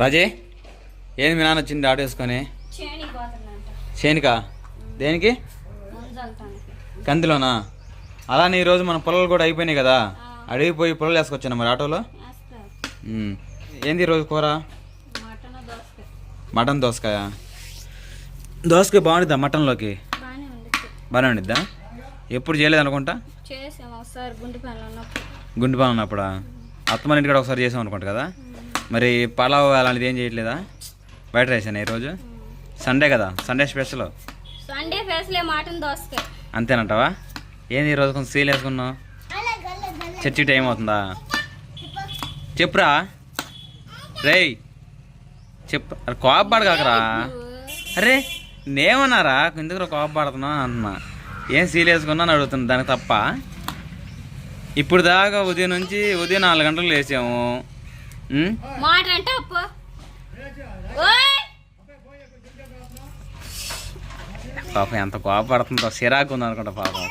రాజే ఏంది మీ నాన్న వచ్చింది ఆటో వేసుకొని? చేనికి దేనికి? కందిలోనా? అలానే ఈరోజు మన పొలాలు కూడా అయిపోయినాయి కదా. అడిగి పోయి పొలాలు వేసుకొచ్చాను మరి ఆటోలో. ఏంది ఈరోజు కూర? మటన్ దోసకాయ. దోసకాయ. బాగుండిద్దా మటన్లోకి? బాగానే ఉండిద్ది ఎప్పుడు చేయలేదు అనుకుంటా? చేసాం ఒకసారి గుండె పనులు ఉన్నప్పుడు. గుండు బాగా ఉన్నప్పుడా? అత్తమ్మ ఇంటికాడ ఒకసారి చేసాం అనుకుంటా కదా? మరి పలావ్ అలాంటిది ఏం చేయట్లేదా? బయట రైసేనా ఈరోజు? సండే కదా సండే స్పెషల్. సండే మటన్ దోసకాయ. అంతేనంటావా? ఏంది ఈరోజు కొంచెం సీల్ వేసుకున్నావు? చర్చి టైం అవుతుందా? చెప్పురా. రేయ్ చెప్పు. అరే కోపపడ కాకరా అరే నేమన్నారా ఎందుకు కోపపడుతున్నా అన్నా. ఏం సీల్ వేసుకున్నా అని అడుగుతున్నా దానికి తప్ప. ఇప్పుడు దాకా ఉదయం నుంచి ఉదయం నాలుగు గంటలకు లేచాము? మాట అంటే అప్పు. పాపం ఎంత కోపపడుతుందో సిరాకు ఉంది అనుకుంటా పాపం.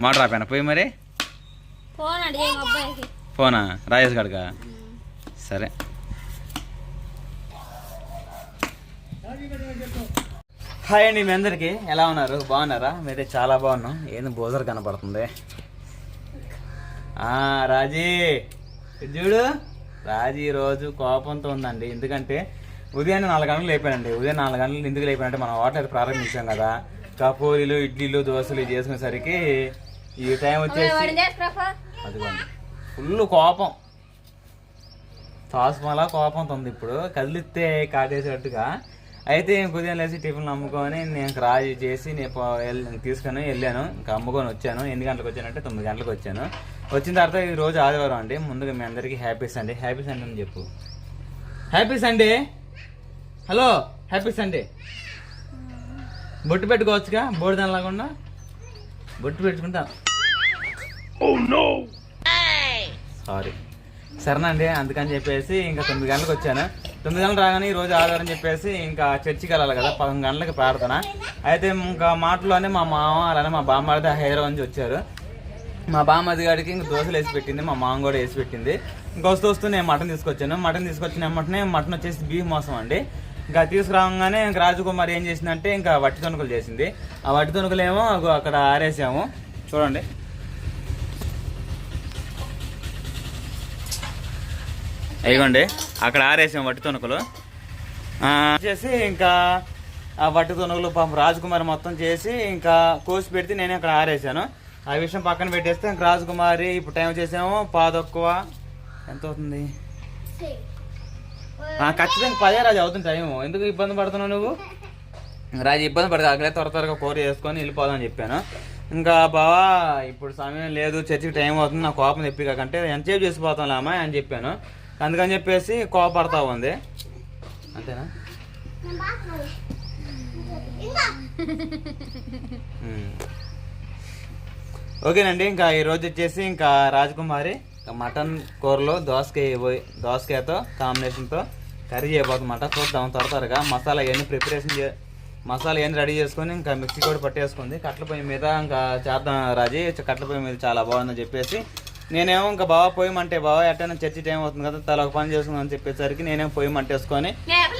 మాట రాపోయినా పోయి మరి. పోనా రాజేష్ గడుగా సరే. హాయ్ అండి మీ అందరికీ. ఎలా ఉన్నారు? బాగున్నారా? మీరైతే చాలా బాగున్నాం. ఏంది బోజర్ కనపడుతుంది? ఆ, రాజీ. చూడు. రాజీ రోజు కోపంతో ఉందండి. ఎందుకంటే ఉదయాన్నే నాలుగు గంటలు లేపానండి ఉదయం నాలుగు గంటలు ఎందుకు లేపానంటే మనం హోటల్ అయితే ప్రారంభించాం కదా. కపూరీలు ఇడ్లీలు దోశలు చేసుకునేసరికి ఈ టైం వచ్చేసి అదిగోండి. ఫుల్ కోపం. తాసుమలా కోపంతో ఉంది ఇప్పుడు. కదిలిస్తే కాటేసేటట్టుగా అయితే ఉదయం లేచి టిఫిన్ అమ్ముకొని నేను రాజు చేసి నేను తీసుకొని వెళ్ళాను. ఇంకా అమ్ముకొని వచ్చాను. ఎన్ని గంటలకు వచ్చానంటే తొమ్మిది గంటలకు వచ్చాను. వచ్చిన తర్వాత ఈ రోజు ఆదివారం అండి. ముందుగా మీ అందరికీ హ్యాపీ సండే హ్యాపీ సండే అని చెప్పు. Happy Sunday hello happy Sunday బొట్టు పెట్టుకోవచ్చుగా? బోర్డు దాని లేకుండా బొట్టు పెట్టుకుంటా. సారీ సరేనండి అందుకని చెప్పేసి ఇంకా తొమ్మిది గంటలకు వచ్చాను. తొమ్మిది గంటలు రాగానే ఈ రోజు ఆధారం చెప్పేసి ఇంకా చర్చికి వెళ్ళాలి కదా. పదకొండు గంటలకు ప్రార్థన. అయితే ఇంకా మాటలోనే మా మామ అలానే మా బామ్మడిది హైదరాబాద్ నుంచి వచ్చారు. మా బామ్మది గారికి ఇంక దోశలు వేసి పెట్టింది మా మామ కూడా వేసి పెట్టింది. ఇంకా వస్తూ నేను మటన్ తీసుకొచ్చాను. మటన్ తీసుకొచ్చిన వెంటనే మటన్ వచ్చేసి బీఫ్ మోసం అండి. ఇంకా తీసుకురాగానే ఇంకా రాజకుమారి ఏం చేసిందంటే ఇంకా వట్టి తొనుకలు చేసింది. ఆ వట్టి తొనుకలు ఏమో అక్కడ ఆరేసాము. చూడండి. ఇవ్వండి అక్కడ ఆరేసాము వట్టి తొనుకలు. చేసి ఇంకా ఆ వట్టి తొనుకలు పాపం రాజకుమారి మొత్తం చేసి ఇంకా కోసి పెడితే నేను అక్కడ ఆరేసాను. ఆ విషయం పక్కన పెట్టేస్తే రాజకుమారి ఇప్పుడు టైం చేసాము పాదొక్కువ. ఎంత అవుతుంది ఖచ్చితంగా పదే రాజు అవుతుంది టైం ఎందుకు ఇబ్బంది పడుతున్నావు నువ్వు? రాజు ఇబ్బంది పడదు అక్కడే త్వర త్వరగా కూర చేసుకొని వెళ్ళిపోదాం చెప్పాను. ఇంకా బావా ఇప్పుడు సమయం లేదు చర్చికి టైం అవుతుంది నా కోపం తెప్పి కాకంటే ఎంతసేపు చేసిపోతాం అమ్మా అని చెప్పాను. అందుకని చెప్పేసి కోపడతా ఉంది. అంతేనా. ఓకేనండి ఇంకా ఈ రోజు వచ్చేసి ఇంకా రాజకుమారి మటన్ కూరలో దోసకాయ పోయి దోసకాయతో కాంబినేషన్తో కర్రీ చేయబోతుందన్నమాట చూద్దాం త్వర త్వరగా. మసాలా ఇవన్నీ ప్రిపరేషన్ చే మసాలా ఇవన్నీ రెడీ చేసుకొని ఇంకా మిక్సీ కూడా పట్టేసుకుంది. కట్ల పొయ్యి మీద ఇంకా చేద్దాం రాజీ. కట్ల పొయ్యి మీద చాలా బాగుందని చెప్పేసి నేనేమో ఇంకా బాగా పొయ్యమంటే బాగా ఎట్టైనా చర్చి టైం అవుతుంది కదా తల ఒక పని చేసుకుందని చెప్పేసరికి నేనేమో పొయ్యి మంటేసుకొని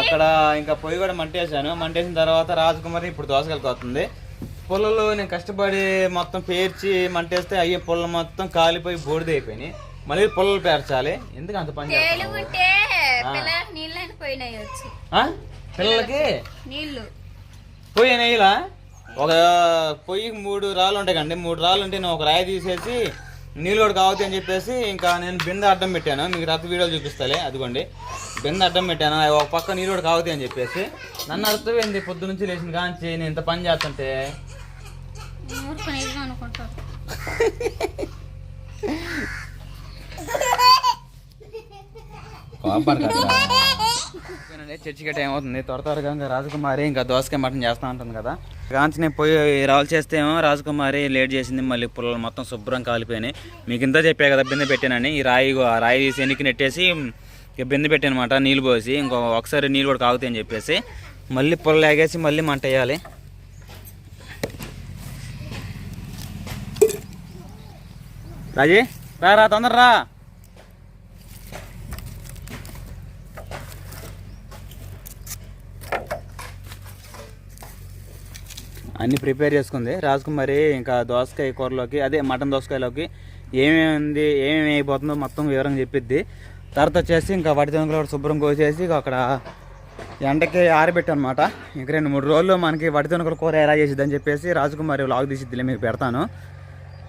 అక్కడ ఇంకా పొయ్యి కూడా మంటేసాను మంటేసిన తర్వాత రాజకుమారి ఇప్పుడు దోసకాయలకు వస్తుంది. పొలంలో నేను కష్టపడి మొత్తం పేర్చి మంటేస్తే అయ్యే పొలం మొత్తం కాలిపోయి బూడిద అయిపోయినాయి. మళ్ళీ పొలాలు పేర్చాలి. ఎందుకు అంత పని పిల్లలకి నీళ్ళు పోయినాయి పొయ్యి నెయ్యిలా ఒక పొయ్యికి మూడు రాళ్ళు ఉంటాయి కండి మూడు రాళ్ళు ఉంటే నేను ఒక రాయి తీసేసి నీళ్ళు కూడా కావద్దు అని చెప్పేసి ఇంకా నేను బిందె అడ్డం పెట్టాను. మీకు రద్ద వీడియోలు చూపిస్తాలే అదిగోండి. బిందె అడ్డం పెట్టాను. ఒక పక్క నీళ్ళు కూడా కావద్దు అని చెప్పేసి. నన్ను అర్థమైంది పొద్దు నుంచి లేచిన కాంచి నేను ఇంత పని చేస్తుంటే? చర్చికట్ట ఏమవుతుంది? అవుతుంది త్వర త్వరగా ఇంకా రాజకుమారి ఇంకా దోసకాయ మటన్ చేస్తా ఉంటుంది కదా. కాంచి నేను పోయి రావులు చేస్తే ఏమో రాజకుమారి లేట్ చేసింది మళ్ళీ పుల్లలు మొత్తం శుభ్రం కాలిపోయినాయి. మీకు ఇంత చెప్పా కదా బిందె పెట్టానని. ఈ రాయి రాయి తీసి ఎన్నికి నెట్టేసి ఇక బిందె పెట్టాను అనమాట నీళ్ళు పోసి ఇంకో ఒకసారి నీళ్ళు కూడా కాగుతాయని చెప్పేసి. మళ్ళీ పుల్లలు లాగేసి మళ్ళీ మంట వేయాలి. రాజీ? రా రా తొందర రా. అన్నీ ప్రిపేర్ చేసుకుంది. రాజకుమారి ఇంకా దోసకాయ కూరలోకి అదే మటన్ దోసకాయలోకి ఏమేమి ఉంది ఏమేమి అయిపోతుందో మొత్తం వివరంగా చెప్పిద్ది. తర్వాత వచ్చేసి ఇంకా వడి తెనుగులు కూడా శుభ్రం కోసేసి అక్కడ ఎండకి ఆరబెట్టనమాట. ఇంక రెండు మూడు రోజులు మనకి వడి కూర ఎలా చేసిద్దని చెప్పేసి రాజకుమారి వ్లాగ్ తీసిద్దిలే మీకు పెడతాను.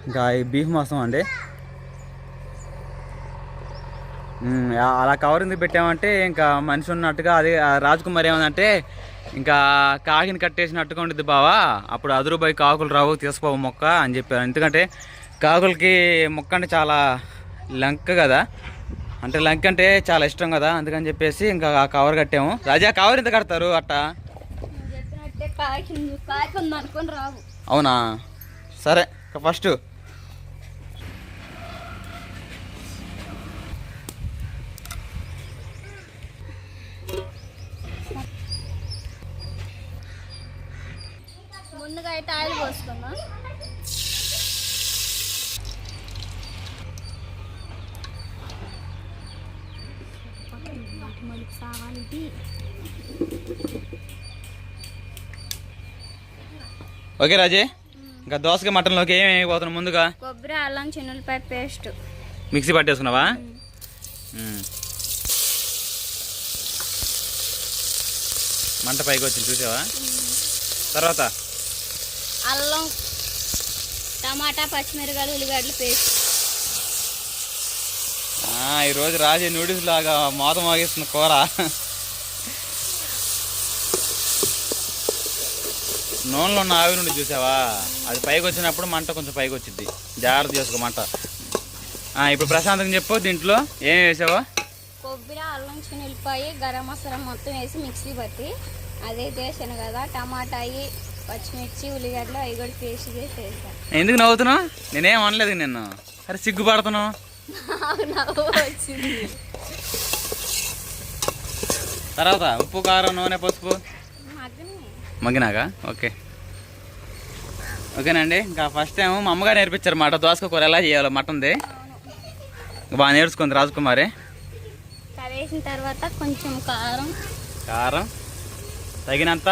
ఇంకా ఈ బీఫ్ మాసం అండి. అలా కవర్ ఎందుకు పెట్టామంటే ఇంకా మనిషి ఉన్నట్టుగా అది ఆ రాజకుమారి ఏమందంటే ఇంకా కాకిని కట్టేసినట్టుగా ఉండిద్ది బావా. అప్పుడు అదురుబాయి కాకులు రావు తీసుకోవు మొక్క అని చెప్పారు. ఎందుకంటే కాకులకి మొక్క అంటే చాలా లంక కదా. అంటే లంక్ అంటే చాలా ఇష్టం కదా అందుకని చెప్పేసి ఇంకా ఆ కవర్ కట్టాము. రాజా కవర్ ఎంత కడతారు అట్ట? అవునా? సరే ఫస్ట్ ఆయిల్ పోసుకుందాం? ఓకే రాజే ఇంకా దోసకాయ మటన్లోకి ఏమి అయిపోతున్నాం ముందుగా? కొబ్బరి అల్లం చిన్నులపాయ పేస్ట్. మిక్సీ పట్టేసుకున్నావా. మంట పైకి వచ్చింది చూసావా? తర్వాత? అల్లం టమాటా పచ్చిమిరకాయలు ఉల్లిగడ్డలు పేస్ట్. ఆ, ఈరోజు రాజే నూడిల్స్ లాగా మోత మోగిస్తున్న కూర. నూనెలో ఉన్న ఆవిరి నుండి చూసావా? అది పైకి వచ్చినప్పుడు మంట కొంచెం పైకి వచ్చింది జాగ్రత్త చేసుకో మంట. ఇప్పుడు ప్రశాంతంగా చెప్పు దీంట్లో ఏం వేసావా? కొబ్బరి అల్లం చిన్నులపాయ గరం మసాలా మొత్తం వేసి మిక్సీ పట్టి అదే చేసాను కదా టమాటా అవి పచ్చిమిర్చి ఉల్లిగడ్డలు అవి కూడా పేస్ట్ చేసి వేసాను. ఎందుకు నవ్వుతున్నావు? నేనేం అనలేదు నిన్ను. అరే సిగ్గుపడుతున్నావు? నాకు నవ్వు వచ్చింది. తర్వాత ఉప్పు కారం నూనె పసుపు? మగ్గని. మగ్గినాక? ఓకే. ఓకేనండి. ఇంకా ఫస్ట్ టైం మా అమ్మగారు నేర్పించారు మాట. దోసకాయ కూర ఎలా చేయాలో మటన్ది. బాగా నేర్చుకుంది రాజకుమారి. వేసిన తర్వాత కొంచెం కారం. కారం. తగినంత?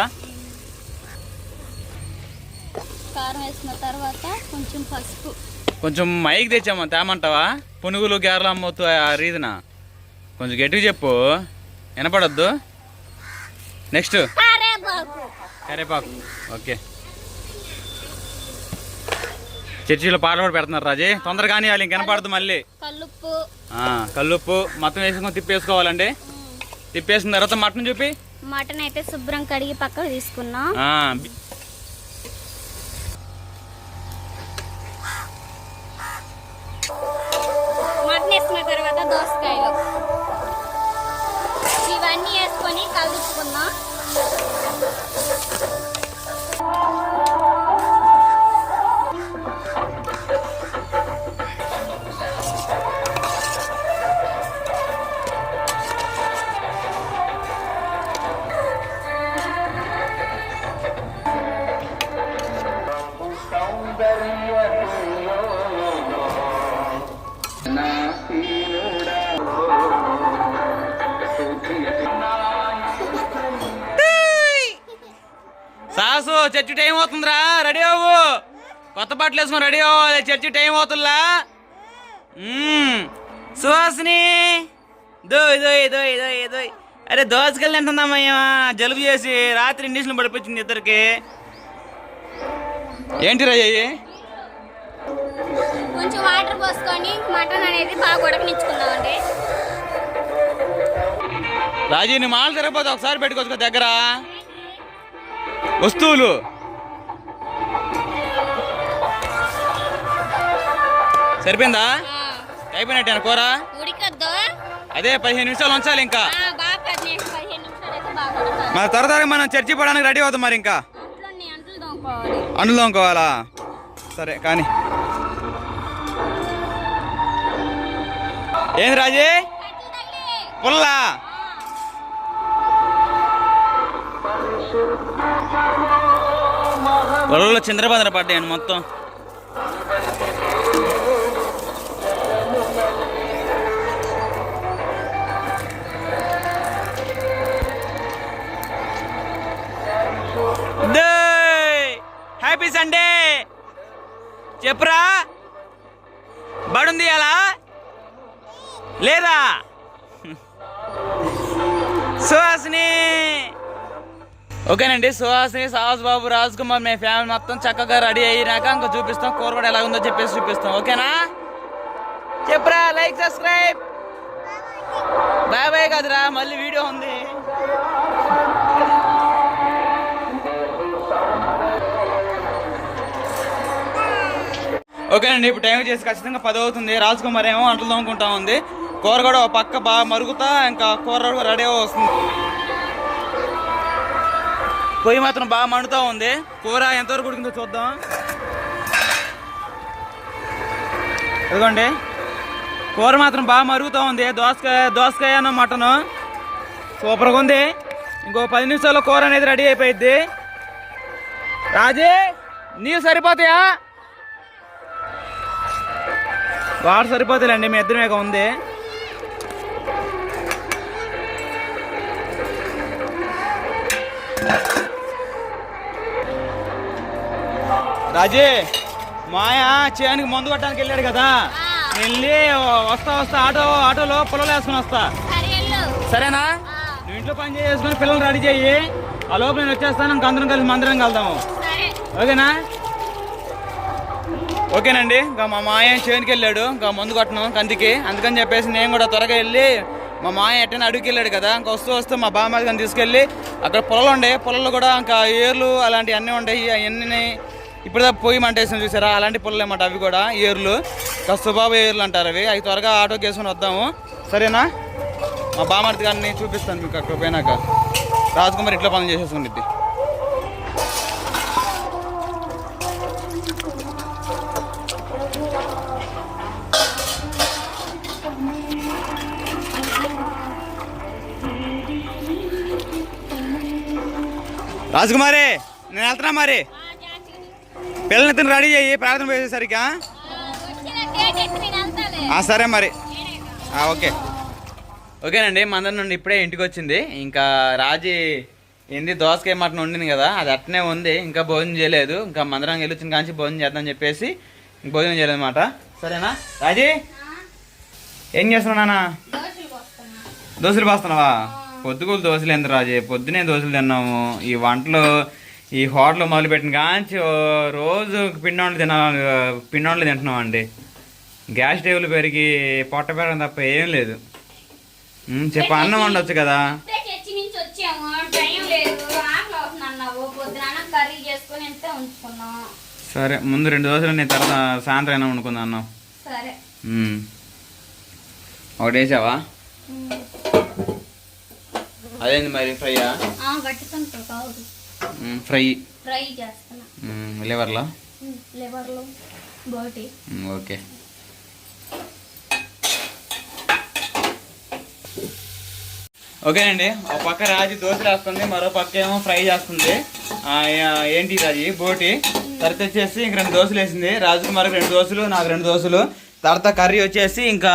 కారం వేసిన తర్వాత కొంచెం పసుపు. కొంచెం మైక్ తెచ్చాము? తేమంటావా? పునుగులు గారెలు అమ్మవుతూ ఆ రీజన కొంచెం గట్టిగా చెప్పు. వినపడొద్దు? నెక్స్ట్ కరేపాకు. ఓకే. చర్చిలో పాటలు కూడా పెడుతున్నారు రాజీ. తొందరగా కానీ వాళ్ళు ఇంక వినపడదు మళ్ళీ. కల్లుప్పు. కల్లుప్పు. మొత్తం వేసుకొని తిప్పేసుకోవాలండి. తిప్పేసిన తర్వాత మటన్ చూపి. మటన్ అయితే శుభ్రం కడిగి పక్కకు తీసుకున్నాం. దోసకాయలు. ఇవన్నీ వేసుకొని కలుపుకుందాం. చర్చి టైం అవుతుందిరా రెడీ అవ్వు. కొత్త బట్టలు వేసుకొని రెడీ అవ్వాలి చర్చి టైం అవుతుందిలా. సుహాసిని దోయ్ దోయ్ దోయ్ దోయ్ దోయ్. అరే దోసకెళ్ళి తింటుందమ్మయ్యా జలుబు చేసి రాత్రి ఇండిషన్ పడిపోయింది ఇద్దరికి. ఏంటి రయ్యి కొంచెం వాటర్ పోసుకొని మటన్ అనేది బాగా ఉడకనిచ్చుకుందామండి రాజీ నీ మాలు తిరగపోతే ఒకసారి పెట్టుకోవచ్చు దగ్గర. వస్తువులు. సరిపోయిందా? అయిపోయినట్టేనా కూర? అదే పదిహేను నిమిషాలు ఉంచాలి ఇంకా. మరి త్వర త్వరగా మనం చర్చి పోవడానికి రెడీ అవుతాం మరి ఇంకా. అండ్లు తోముకోవాలా. సరే కానీ. ఏంది రాజీ. పుల్లా పొలంలో చింద్రబందర పడ్డాయండి మొత్తం. అండి సుహాసిని సాహస్ బాబు రాజ్ కుమార్ మీ ఫ్యామిలీ మొత్తం చక్కగా రెడీ అయినాక ఇంకా చూపిస్తాం. కూర కూడా ఎలా ఉందో చెప్పేసి చూపిస్తాం. ఓకేనా? చెప్పరా లైక్ సబ్స్క్రైబ్. బాయ్ బాయ్ కదరా మళ్ళీ వీడియో ఉంది. ఓకేనండి ఇప్పుడు టైం చేసి ఖచ్చితంగా పది అవుతుంది రాజ్ కుమార్ ఏమో అంటలు తోముకుంటా ఉంది. కూర కూడా పక్క బాగా మరుగుతా ఇంకా కూర కూడా రెడీ వస్తుంది పొయ్యి మాత్రం బాగా మండుతూ ఉంది. కూర ఎంతవరకు ఉడికిందో చూద్దాం. ఇదిగోండి. కూర మాత్రం బాగా మరుగుతూ ఉంది. దోసకాయ దోసకాయ మటను. సూపర్గా ఉంది. ఇంకో పది నిమిషాల్లో కూర అనేది రెడీ అయిపోయింది రాజీ నీళ్ళు సరిపోతాయా? వాటర్ సరిపోతాయండి మీ ఇద్దరు మీద ఉంది. రాజీ మాయా చేనికి మందు కొట్టడానికి వెళ్ళాడు కదా. వెళ్ళి వస్తా వస్తా ఆటో ఆటోలో పొలం వేసుకుని వస్తా. సరేనా? నువ్వు ఇంట్లో పని చేసుకుని పిల్లలు రెడీ చెయ్యి ఆ లోపు నేను వచ్చేస్తాను ఇంక అందరం కలిసి మందిరం సరే. ఓకేనా? ఓకేనండి. ఇంకా మా మాయ చేనుకి వెళ్ళాడు. ఇంకా మందు కొట్టను కందికి. అందుకని చెప్పేసి నేను కూడా త్వరగా వెళ్ళి మా మాయ ఎట్టని అడుగుకి వెళ్ళాడు కదా. ఇంకా వస్తూ వస్తూ మా బామ్మ కానీ తీసుకెళ్ళి అక్కడ పొలాలు ఉండే పొలాలు కూడా ఇంకా ఏర్లు అలాంటివి అన్నీ ఉంటాయి అవన్నీ ఇప్పుడుదా పోయి మంటేసాం చూసారా? అలాంటి పొలాలు ఏమంట అవి కూడా ఏర్లు. ఇంకా సుబాబు ఏర్లు అంటారు అవి. అవి త్వరగా ఆటోకి వేసుకొని వద్దాము. సరేనా? మా బామ్మర్ది గారిని చూపిస్తాను మీకు అక్కడ పోయినాక. రాజకుమారి ఇట్లా పనులు చేసేసుకుంటుంది. రాజకుమారి నేను వెళ్తున్నా మరి. తిని రెడీ చేయి ప్రార్థన పోయేసరికి సరే మరి. ఓకే. ఓకేనండి మందరం నుండి ఇప్పుడే ఇంటికి వచ్చింది. ఇంకా రాజీ ఏంది దోసకాయ మటన్ వండింది కదా అది అట్నే ఉంది. ఇంకా భోజనం చేయలేదు. ఇంకా మందరం వెళ్ళి వచ్చిన కాంచి భోజనం చేద్దాం చెప్పేసి ఇంక భోజనం చేయలేదు అనమాట సరేనా? రాజీ? ఏం చేస్తున్నావు నాన్న. దోశలు పోస్తున్నావా? పొద్దుగోలు దోశలు ఎంత రాజీ? పొద్దునే దోశలు తిన్నాము. ఈ వంటలు ఈ హోటల్ మొదలుపెట్టిన కాంచి రోజు పిండి తినా తింటున్నాం అండి గ్యాస్ టేబుల్ పెరిగి పొట్ట పెరగడం తప్ప ఏం లేదు. చెప్పు అన్నం వండొచ్చు కదా? అన్నావు. సరే ముందు రెండు దోశలు నేను తర్వాత సాయంత్రం అయినా వండుకుందాం అన్నం సరే. అదేంది మరి ఫ్రై ఫ్రై చేస్తున్నా. లివర్లో? ఉమ్, లివర్లో బోటి. ఓకే. ఓకేనండి ఒక పక్క రాజు దోశ వేస్తుంది మరో పక్క ఏమో ఫ్రై చేస్తుంది. ఏంటి రాజు? బోటి. తర్వాత వచ్చేసి ఇంక రెండు దోశలు వేసింది. రాజుకుమార్కి రెండు దోశలు నాకు రెండు దోశలు. తర్వాత కర్రీ వచ్చేసి ఇంకా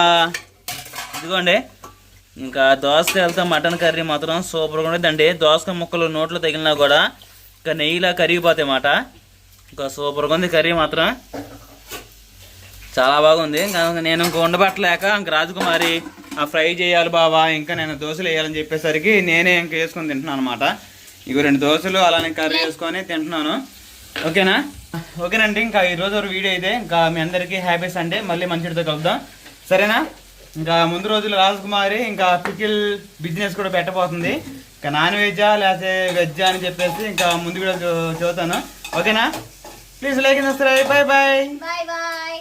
ఇదిగోండి. ఇంకా దోసకాయలతో మటన్ కర్రీ మాత్రం సూపర్గా ఉండేదండి దోసకాయ ముక్కలు నోట్లో తగిలినా కూడా ఇంకా నెయ్యిలా కరిగిపోతాయి మాట ఇంకా సూపర్గా ఉంది కర్రీ మాత్రం. చాలా బాగుంది. నేను ఇంక ఉండబట్టలేక ఇంక రాజకుమారి ఆ ఫ్రై చేయాలి బావా ఇంకా నేను దోశలు వేయాలని చెప్పేసరికి నేనే ఇంక వేసుకొని తింటున్నాను అనమాట ఇగో రెండు దోశలు అలానే కర్రీ వేసుకొని తింటున్నాను. ఓకేనా? ఓకేనండి ఇంకా ఈరోజు ఒక వీడియో అయితే ఇంకా మీ అందరికీ హ్యాపీ సండే. మళ్ళీ మంచితో కలుద్దాం. సరేనా? ఇంకా ముందు రోజులు రాజకుమారి ఇంకా పికిల్ బిజినెస్ కూడా పెట్టబోతుంది. ఇంకా నాన్ వెజ్జా లేకపోతే వెజ్జా అని చెప్పేసి ఇంకా ముందు కూడా చదువుతాను. ఓకేనా? Please like and subscribe. Bye bye bye bye